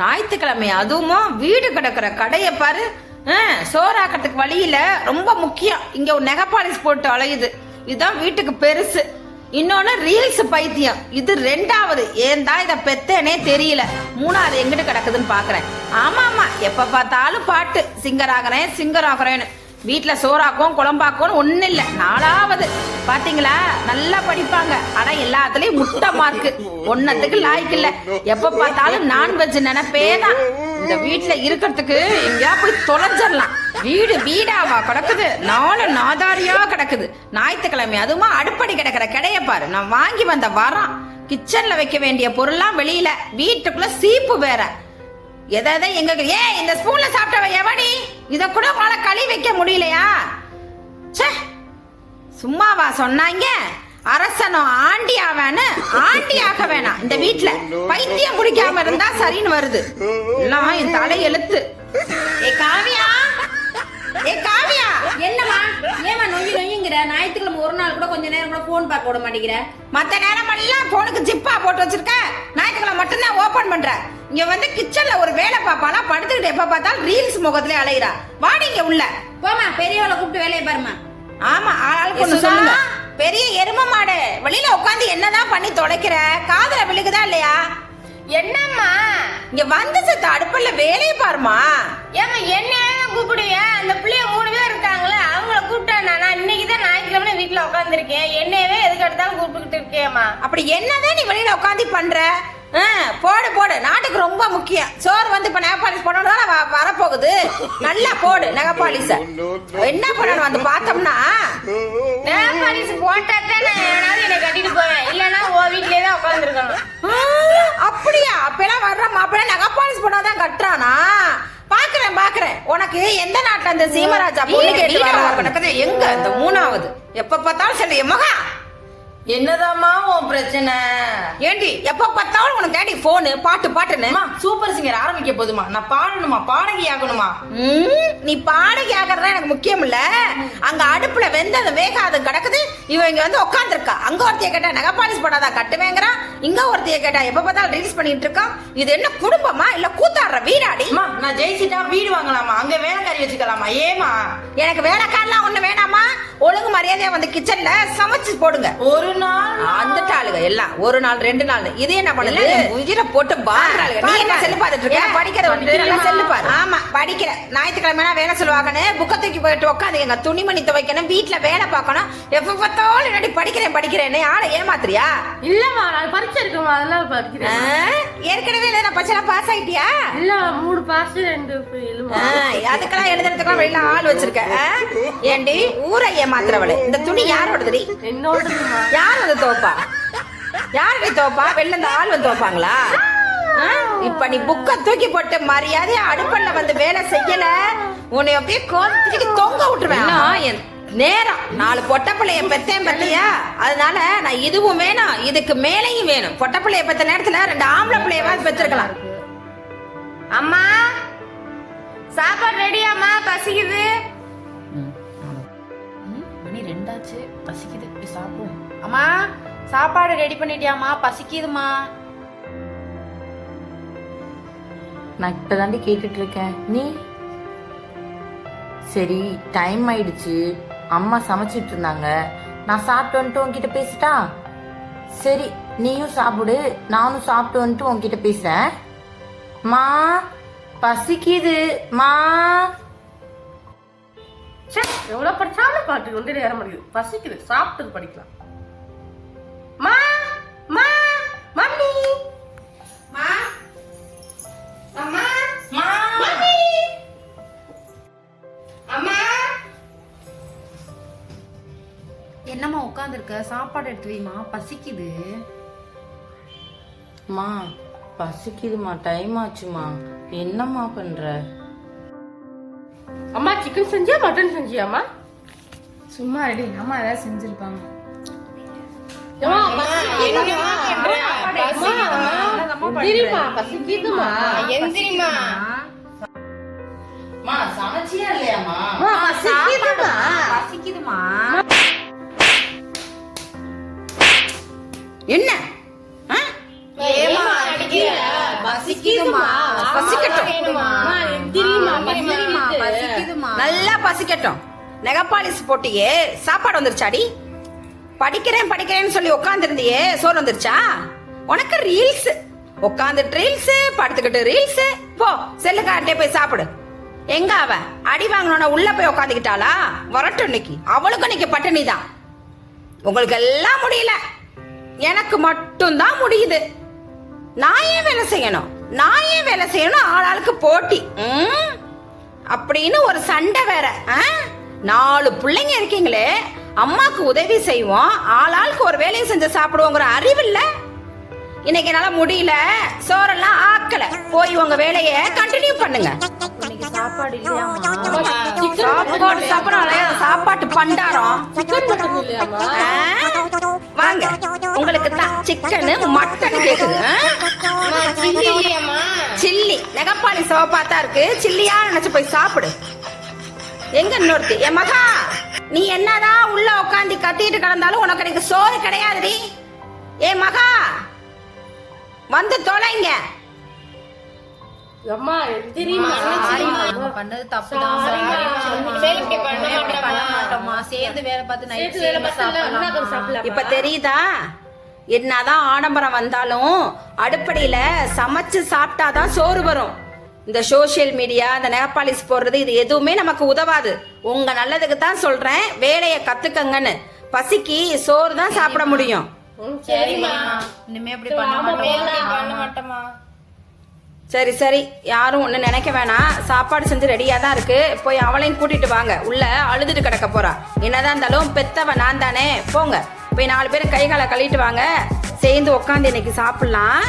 ஞாயிற்றுக்கிழமை அதுவும் வீடு கிடக்குற கடையை பாரு. சோறாக்கிறதுக்கு வழியில ரொம்ப முக்கியம். இங்க ஒரு நெகப்பாலிஸ் போட்டு அலையுது. இதுதான் வீட்டுக்கு பெருசு. இன்னொன்னு ரீல்ஸ் பைத்தியம். இது ரெண்டாவது. ஏன் தான் இதை பெத்தேனே தெரியல. மூணாவது எங்கிட்டு கிடக்குதுன்னு பாக்குறேன். ஆமா ஆமா எப்ப பார்த்தாலும் பாட்டு. சிங்கர் ஆகிறேன் சிங்கர் ஆகிறேன்னு வீட்டுல சோறாக்கும் குழம்பாக்கும் ஒண்ணு இல்ல. நாலாவது. பாத்தீங்களா? நல்லா படிப்பாங்க. ஆனா எல்லாத்துலயும் முட்டை மார்க்கு ஒன்னத்துக்கு லாய்க்கு இல்ல. எப்ப பார்த்தாலும் நான்வெஜ் நினைப்பே தான். இந்த வீட்டுல இருக்கிறதுக்கு எங்கேயா போய் தொலைஞ்சிடலாம். வீடு வீடாவா கிடக்குது. நாலு நாதாரியா கிடக்குது. ஞாயிற்றுக்கிழமை அதுவுமா அடுப்படி கிடக்குற கிடைய பாரு. நான் வாங்கி வந்த வரம். கிச்சன்ல வைக்க வேண்டிய பொருள்லாம் வெளியில. வீட்டுக்குள்ள சீப்பு வேற. எதை எதை எங்க ஏ இந்த ஸ்பூன்ல சாப்பிட்டவ எவடி? இத கூட உங்களால களி வைக்க முடியலையா? சும்மாவா சொன்னாங்க. அரசனும் ஆண்டி ஆவான்னு ஆண்டி ஆக வேணாம். இந்த வீட்ல பைத்தியம் பிடிக்காம இருந்தா சரின்னு வருது. எல்லாம் என் தலை எழுத்து ஏ காவியா? ஏ காவியா? என்ன நொய்யுங்கிற ஞாயிற்றுக்கிழமை ஒரு நாள் கூட கொஞ்ச நேரம் கூட போன் பார்க்க விட மாட்டேங்கிற? மத்த நேரம் எல்லாம் போனுக்கு ஜிப்பா போட்டு வச்சிருக்க. ஞாயிற்றுக்கிழமை மட்டும்தான் ஓபன் பண்ற. இங்க வந்து கிச்சன்ல ஒரு வேலை பாப்பானா படுத்துக்கிட்டு எப்ப பார்த்தாலும் ரீல்ஸ் முகத்திலே அலையிறா. வாடி இங்க உள்ள. போமா பெரியவளை கூப்பிட்டு வேலையை பாருமா ஆமா ஆளுக்கு ஒண்ணு? சொல்லுங்க. பெரிய எரும மாடு. வெளியில உட்காந்து என்னதான் பண்ணி தொலைக்கிற? காதுல விழுகுதா இல்லையா? என்னம்மா? இங்க வந்து செத்த அடுப்புல வேலையை பாருமா ஏம்மா என்ன உட்காந்துருக்கேன் என்னையவே எதுக்கு எடுத்தாலும் கூப்பிட்டுக்கிட்டு இருக்கேம்மா. அப்படி என்னதான் நீ வெளியில உட்காந்து பண்ற? போடு போடு. நாட்டுக்கு ரொம்ப முக்கியம். சோறு வந்து இப்ப நெகப்பாலிஸ் வ- வரப்போகுது. நல்லா போடு நெகப்பாலிஸ. என்ன பண்ணணும்? வந்து பார்த்தோம்னா நேபாளிஸ் போட்டா தான் என்னை கட்டிட்டு போவேன். இல்லைன்னா ஓ வீட்லயே தான் உட்காந்துருக்கணும் அப்படியா? அப்பெல்லாம் வர்ற மாப்பிள்ள நெகப்பாலிஸ் போடாதான் கட்டுறானா? பாக்குறேன் பாக்குறேன். உனக்கு எந்த நாட்டுல அந்த சீமராஜா பொண்ணு கேட்டு வர எங்க? இந்த மூணாவது. எப்ப பார்த்தாலும் சொல்லு மகா. என்னதாம்மா உன் பிரச்சனை? ஏண்டி? எப்ப பார்த்தாலும் உனக்கு ஏண்டி போனு பாட்டு பாட்டுன்னு. சூப்பர் சிங்கர் ஆரம்பிக்க போதுமா நான் பாடணுமா? பாடகி ஆகணுமா? நீ பாடகி ஆகிறதா எனக்கு முக்கியம் இல்ல அங்க அடுப்புல வெந்தது வேகாது கிடக்குது. இவன் இங்க வந்து உட்காந்துருக்கா அங்க ஒருத்திய கேட்டா நெகப்பாலிஸ் போடாதா? கட்டுவேங்கிறான். இங்க ஒருத்திய கேட்டா எப்ப பார்த்தாலும் ரீல்ஸ் பண்ணிட்டு இருக்கான். இது என்ன குடும்பமா? இல்ல கூத்தாடுற வீடாடி? நான் ஜெயிச்சிட்டா வீடு வாங்கலாமா? அங்க வேலைக்காரி வச்சுக்கலாமா? ஏமா எனக்கு வேலைக்காரலாம் ஒண்ணு வேணாமா? ஒழுங்கு மரியாதையா வந்து கிச்சன்ல சமைச்சு போடுங்க. ஒரு நாள் வந்துட்டாளுங்க எல்லாம் ஒரு நாள் ரெண்டு நாள். இது என்ன பண்ணுது? உயிரை போட்டு பாடுறாளுங்க. நீ என்ன செல்லு பார்த்துட்டு இருக்க? படிக்கிற செல்லு பாரு. ஆமா படிக்கிற. ஞாயிற்றுக்கிழமை வேலை சொல்லுவாங்கன்னு புக்க தூக்கி போயிட்டு உட்காந்து எங்க துணிமணி துவைக்கணும் வீட்டுல வேலை பார்க்கணும். எப்ப பார்த்தாலும் என்னடி படிக்கிறேன் படிக்கிறேன்னு. ஆளை ஏமாத்துறியா? இல்லம்மா நான் பரிச்சை இருக்குமா அதெல்லாம்? படிக்கிறேன் ஏற்கனவே இல்ல பச்சளா பாஸ் ஆயிட்டியா? இல்ல மூணு பாஸ் ரெண்டு அதுக்கெல்லாம் எழுதுறதுக்கெல்லாம் வெளியில ஆள் வச்சிருக்க. ஆ? ஏண்டி? ஊரை ஏமாத்துறவளு. இந்த துணி யாரோடதுடி? என்னோடதுமா. யார் வந்து துவைப்பா யார் நீ துவைப்பா வெளில இந்த ஆள் வந்து துவைப்பாங்களா ஆ? இப்ப நீ புக்க தூக்கி போட்டு மரியாதை அடுப்பல்ல வந்து வேலை செய்யல. உன்னை அப்படியே கோலத்துக்கு தொங்க விட்டுருவேன். என் நேரம். நாலு பொட்டை பிள்ளைய பெத்தேன் பத்தியா? அதனால நான் இதுவும் வேணும். இதுக்கு மேலேயும் வேணும். பொட்டை பிள்ளைய பெத்த நேரத்துல ரெண்டு ஆம்பளை பிள்ளையவாது பெற்றிருக்கலாம் அம்மா சாப்பாடு ரெடியாம்மா. பசிக்குது. மணி ரெண்டாச்சு. பசிக்குது. சாப்பிடுவோம். அம்மா சாப்பாடு ரெடி பண்ணிட்டியாம்மா? பசிக்குதுமா நான் இப்பதாண்டி கேட்டுட்டு இருக்கேன் நீ? சரி டைம் ஆயிடுச்சு. அம்மா சமைச்சிட்டு இருந்தாங்க நான் சாப்பிட்டு வந்துட்டு உன்கிட்ட பேசிட்டா? சரி நீயும் சாப்பிடு. நானும் சாப்பிட்டு வந்துட்டு உன்கிட்ட பேசுறேன். மா பசிக்குது. மா. சே எவ்வளவு படிச்சாலும் பாட்டு வந்து நேரம் முடியுது பசிக்குது. சாப்பிட்டது படிக்கலாம். என்னம்மா உட்காந்துருக்க சாப்பாடு எடுத்து வைமா பசிக்குது மா பசிக்குதுமா டைம் ஆச்சுமா என்னம்மா பண்ற அம்மா சிக்கன் செஞ்சியா மட்டன் செஞ்சியாம்மா சும்மா ரெடி அம்மா ஏதாவது செஞ்சிருப்பாங்க எந்திரிமா பசிக்குதுமா பசிக்குதுமா? நல்லா பசிக்கட்டும். நெகப்பாலிஸ் போட்டியே. சாப்பாடு வந்துருச்சாடி? படிக்கிறேன் படிக்கிறேன்னு சொல்லி உட்காந்துருந்தியே சோறு வந்துருச்சா? உனக்கு ரீல்ஸ். உட்காந்துட்டு ரீல்ஸ் படுத்துக்கிட்டு ரீல்ஸ். போ செல்லுக்கார்ட்டே போய் சாப்பிடு. எங்க அவ? அடி வாங்கணும்னா உள்ள போய் உட்காந்துக்கிட்டாளா வரட்டும் இன்னைக்கு. அவளுக்கும் இன்னைக்கு பட்டினி தான் உங்களுக்கு எல்லாம் முடியல. எனக்கு மட்டும்தான் முடியுது. நான் ஏன் வேலை செய்யணும்? நான் ஏன் வேலை செய்யணும்? ஆளாளுக்கு போட்டி. ம்? அப்படின்னு ஒரு சண்டை வேற? நாலு பிள்ளைங்க இருக்கீங்களே அம்மாக்கு உதவி செய்வோம் ஆளாளுக்கு ஒரு வேலையை செஞ்சு சாப்பிடுவோங்கிற அறிவு இல்ல? இன்னைக்கு என்னால முடியல சோறெல்லாம் ஆக்கல. போய் உங்க வேலையை கண்டினியூ பண்ணுங்க. சாப்பாடு சாப்பாடு சாப்பிடணும் சாப்பாட்டு பண்டாரம். வாங்க உங்களுக்கு தான் சிக்கனு மட்டன் கேக்குது? சில்லி நெகப்பாளி சிவப்பாத்தா இருக்கு சில்லியா நினைச்சு போய் சாப்பிடு எங்க இன்னொருத்தி என் மகா நீ என்னதான் உள்ள உட்காந்து கத்திட்டு கிடந்தாலும் உனக்கு எனக்கு சோறு கிடையாதுடி ஏ மகா வந்து தொலைங்க அம்மா நம்ம பண்ணது தப்புதான் இனிமேல் இப்படி பண்ண இப்படி பண்ண மாட்டோம்மா. மாட்டோமா சேர்ந்து வேலை பார்த்து நைட் வேலை பார்த்தா சாப்பிடலாம். இப்ப தெரியுதா? என்னதான் ஆடம்பரம் வந்தாலும் அடுப்படியில சமைச்சு சாப்பிட்டாதான் சோறு வரும். இந்த சோஷியல் மீடியா இந்த நேபாளிஸ் போடுறது இது எதுவுமே நமக்கு உதவாது. உங்க நல்லதுக்கு தான் சொல்றேன். வேலையை கத்துக்கங்கன்னு. பசிக்கு சோறு தான் சாப்பிட முடியும். சரிம்மா. இனிமே இப்படி பண்ண மாட்டோமா? சரி சரி. யாரும் ஒன்றும் நினைக்க வேணாம் சாப்பாடு செஞ்சு ரெடியாக தான் இருக்குது போய் அவளையும் கூட்டிகிட்டு வாங்க. உள்ளே அழுதுட்டு கிடக்க போறா. என்னதான் இருந்தாலும் பெத்தவ நான் தானே. போங்க. போய் நாலு பேர் கை காலை கழுவிட்டு வாங்க. சேர்ந்து உட்காந்து இன்னைக்கு சாப்பிட்லாம்.